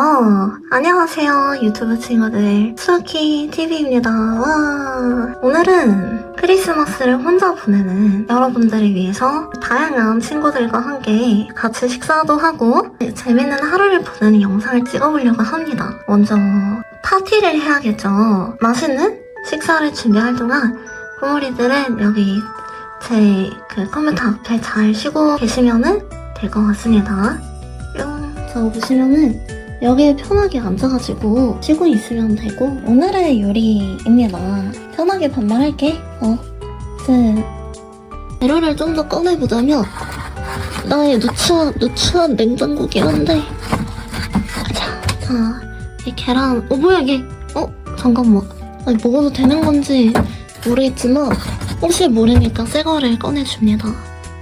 여보세요. 안녕하세요. 유튜브 친구들. 수키 TV입니다. 와. 오늘은 크리스마스를 혼자 보내는 여러분들을 위해서 다양한 친구들과 함께 같이 식사도 하고 재밌는 하루를 보내는 영상을 찍어보려고 합니다. 먼저 파티를 해야겠죠. 맛있는 식사를 준비할 동안 꼬물이들은 여기 제 그 컴퓨터 앞에 잘 쉬고 계시면은 될 것 같습니다. 뿅. 저 보시면은 여기에 편하게 앉아가지고 쉬고 있으면 되고 오늘의 요리입니다. 편하게 반말할게. 어, 그 재료를 좀 더 꺼내보자면 나의 누추한 누추한 냉장고긴 한데 자, 자, 이 계란. 어 뭐야 이게? 어 잠깐만. 아니, 먹어도 되는 건지 모르겠지만 혹시 모르니까 새 거를 꺼내줍니다.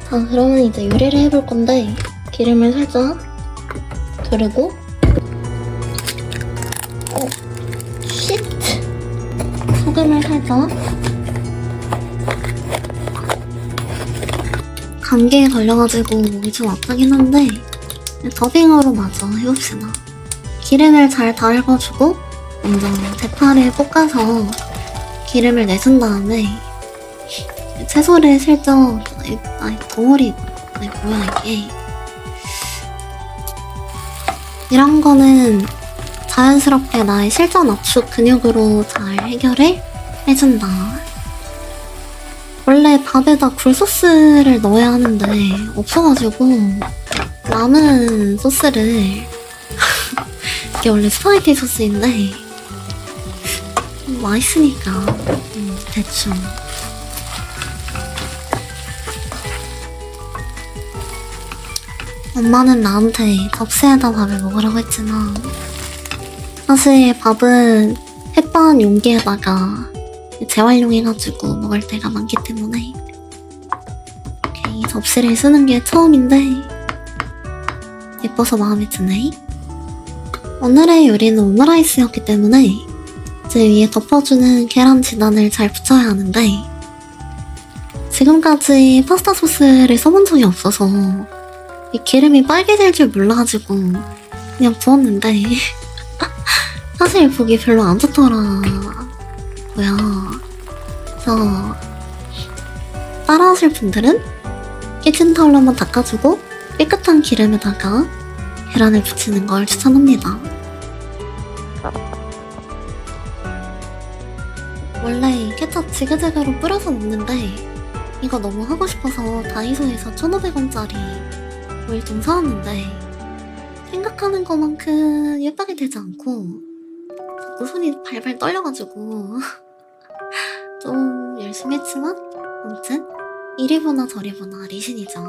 자, 그러면 이제 요리를 해볼 건데 기름을 살짝 두르고 소금을 살짝 감기에 걸려가지고 목이 좀 아프긴 한데 더빙으로 마저 해봅시다. 기름을 잘 달궈주고 먼저 대파를 볶아서 기름을 내준 다음에 채소를 슬쩍 아이 덩어리 아이 뭐야 이게 이런 거는 자연스럽게 나의 실전 압축 근육으로 잘 해결을 해준다. 원래 밥에다 굴소스를 넣어야 하는데 없어가지고 남은 소스를 이게 원래 스파게티 소스인데 음, 맛있으니까 음, 대충 엄마는 나한테 접시에다 밥을 먹으라고 했지만 사실 밥은 햇반 용기에다가 재활용해가지고 먹을 때가 많기 때문에 이 접시를 쓰는 게 처음인데 예뻐서 마음에 드네. 오늘의 요리는 오므라이스였기 때문에 제 위에 덮어주는 계란 진한을 잘 붙여야 하는데 지금까지 파스타 소스를 써본 적이 없어서 이 기름이 빨개질 줄 몰라가지고 그냥 부었는데 사실 보기 별로 안 좋더라 고요. 그래서 따라하실 분들은 키친타올로 한번 닦아주고 깨끗한 기름에다가 계란을 붙이는 걸 추천합니다. 원래 케찹 지그재그로 뿌려서 먹는데 이거 너무 하고 싶어서 다이소에서 1,500원짜리 오일 좀 사왔는데 생각하는 것만큼 예쁘게 되지 않고 자꾸 손이 발발 떨려가지고 좀 열 심히 했지만 아무튼 이리 보나 저리 보나 리신이죠.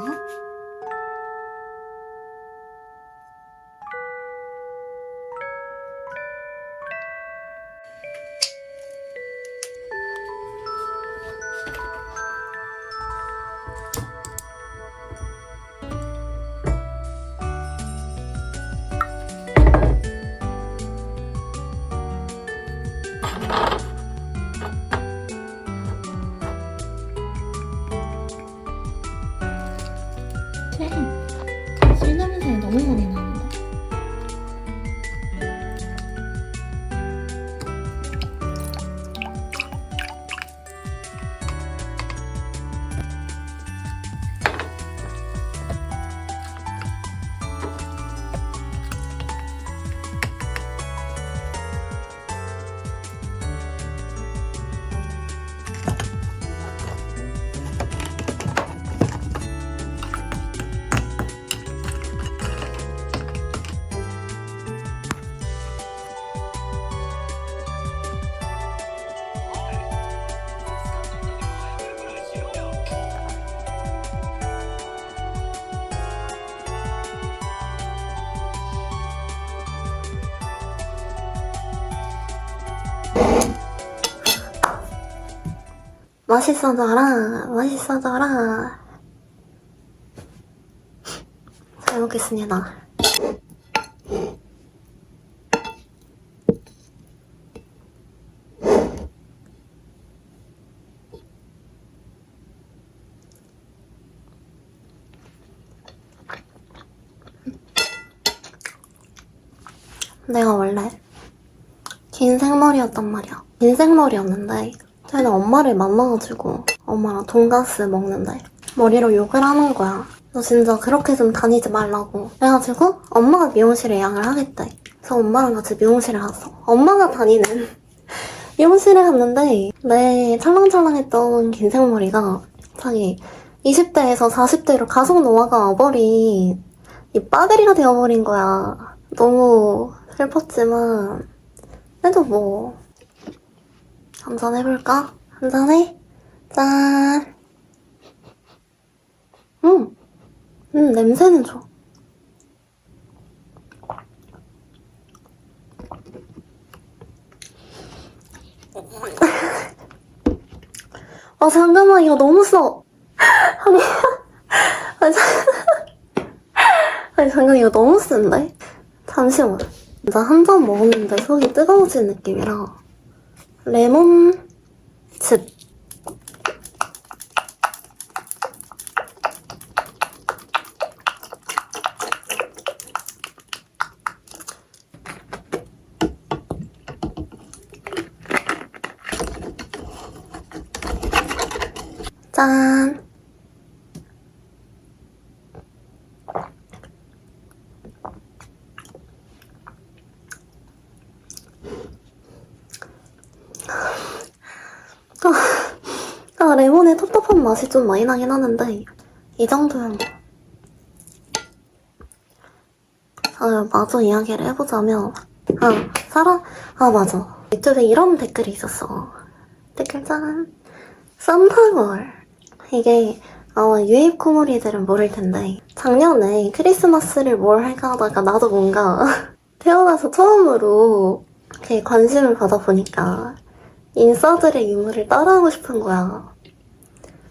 맛있어져라, 맛있어져라. 잘 먹겠습니다. 내가 원래 긴 생머리였단 말이야. 긴 생머리였는데 쟤는 엄마를 만나가지고 엄마랑 돈가스 먹는데 머리로 욕을 하는 거야. 너 진짜 그렇게 좀 다니지 말라고. 그래가지고 엄마가 미용실에 예약을 하겠대. 그래서 엄마랑 같이 미용실에 갔어. 엄마가 다니는 미용실에 갔는데 내 찰랑찰랑했던 긴 생머리가 갑자기 20대에서 40대로 가속 노화가 와버린 이 빠데리가 되어버린 거야. 너무 슬펐지만 그래도 뭐 한잔 해볼까? 한잔 해? 짠. 음, 음 냄새는 좋아. 아 잠깐만 이거 너무 써. 아니, 아니, 잠- 아니 잠깐 이거 너무 센데? 잠시만. 나 한 잔 먹었는데 속이 뜨거워진 느낌이라 레몬 즙. 짠. 아, 맛이 좀 많이 나긴 하는데, 이 정도면 뭐. 아, 마저 이야기를 해보자면, 아, 사람, 아, 맞아. 유튜브에 이런 댓글이 있었어. 댓글 짠. 썸타걸. 이게, 아마 유입 코모리들은 모를 텐데, 작년에 크리스마스를 뭘 할까 하다가 나도 뭔가, 태어나서 처음으로 관심을 받아보니까, 인싸들의 유물을 따라하고 싶은 거야.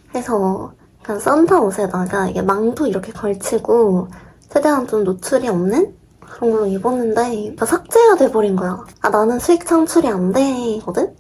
그래서 약간 산타 옷에다가 이게 망토 이렇게 걸치고 최대한 좀 노출이 없는 그런 걸로 입었는데 다 삭제가 돼버린 거야. 아 나는 수익 창출이 안 되거든?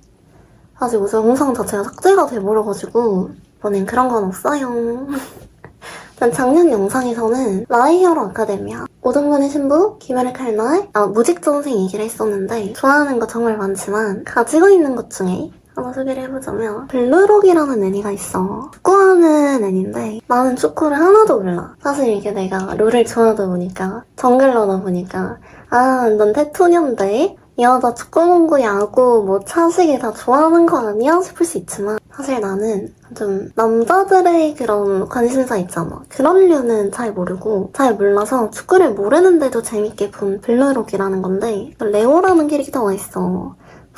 가지고 영상 자체가 삭제가 돼버려가지고 이번엔 그런 건 없어요. 일단 작년 영상에서는 라이히어로 아카데미아 오등분의 신부, 김열의 칼날, 아, 무직전생 얘기를 했었는데 좋아하는 거 정말 많지만 가지고 있는 것 중에 하나 소개를 해보자면 블루록이라는 애니가 있어 축구하는 애니인데 나는 축구를 하나도 몰라 사실 이게 내가 롤을 좋아하다 보니까 정글러다 보니까 아넌 테토년데 이 여자 축구, 농구, 야구, 뭐 차시기 다 좋아하는 거 아니야? 싶을 수 있지만 사실 나는 좀 남자들의 그런 관심사 있잖아. 그런 류는 잘 모르고 잘 몰라서 축구를 모르는데도 재밌게 본 블루록이라는 건데 레오라는 캐릭터가 있어.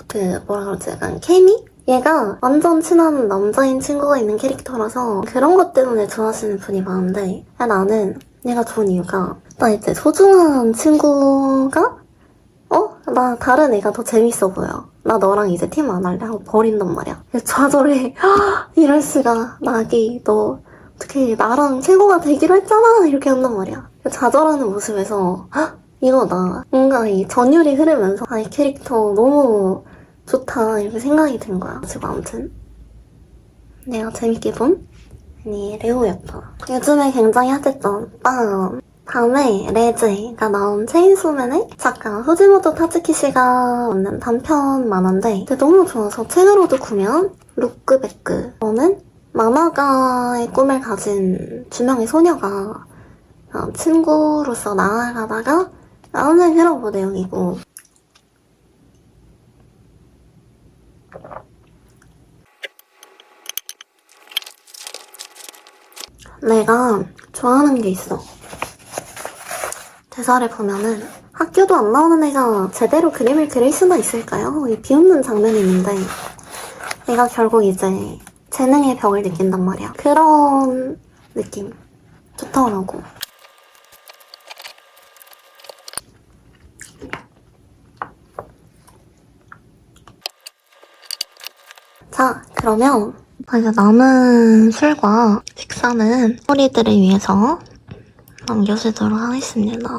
그 뭐라 그러지? 약간 케미? 얘가 완전 친한 남자인 친구가 있는 캐릭터라서 그런 것 때문에 좋아하시는 분이 많은데 나는 얘가 좋은 이유가 나 이제 소중한 친구가 어? 나 다른 애가 더 재밌어 보여. 나 너랑 이제 팀 안 할래 하고 버린단 말이야. 좌절해. 이럴 수가. 나기 너 어떻게 나랑 최고가 되기로 했잖아 이렇게 한단 말이야. 좌절하는 모습에서 헉, 이거다. 뭔가 이 전율이 흐르면서 아이 캐릭터 너무 좋다 이렇게 생각이 든 거야. 지금 아무튼 내가 재밌게 본 아니 레오였다. 요즘에 굉장히 핫했던 빵. 다음에 레즈가 나온 체인소맨의 작가 후지모토 타츠키 씨가 만든 단편 만화인데 너무 좋아서 책으로도 구면 루크베크 저는 만화가의 꿈을 가진 두 명의 소녀가 어, 친구로서 나아가다가 나오는 히로보 내용이고 내가 좋아하는 게 있어. 대사를 보면은 학교도 안 나오는 애가 제대로 그림을 그릴 수나 있을까요? 이 비웃는 장면이 있는데 얘가 결국 이제 재능의 벽을 느낀단 말이야. 그런 느낌. 좋더라고. 자, 그러면 이제 남은 술과 식사는 우리들을 위해서 남겨주도록 하겠습니다.